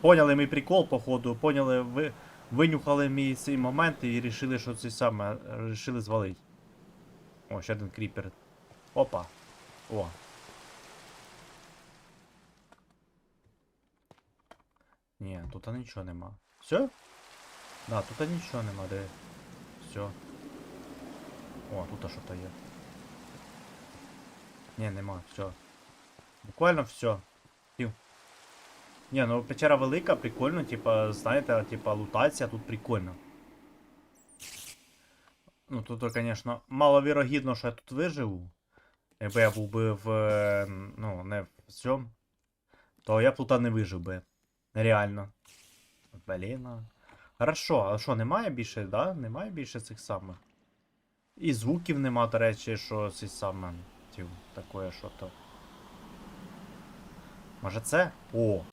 Поняли мій прикол, походу, поняли, ви, винюхали мій цей момент і вирішили, що це саме, рішили звалити. О, ще один кріпер. Опа. О. Ні, тут нічого нема. Все? Да, тут нічого нема, де. Все. О, тут що-то є. Ні, нема, все. Буквально все. Ні, ну печера велика, прикольно, типа, знаєте, типа лутація тут прикольно. Ну тут, звісно, маловірогідно, що я тут виживу. Якби я був би в. е, Ну, не в цьому. То я б тут не вижив би. Нереально. Блін. Хорошо, а що, немає більше, да? Немає більше цих самих. І звуків нема, до речі, що ці саме. Таке що то. Може це? О!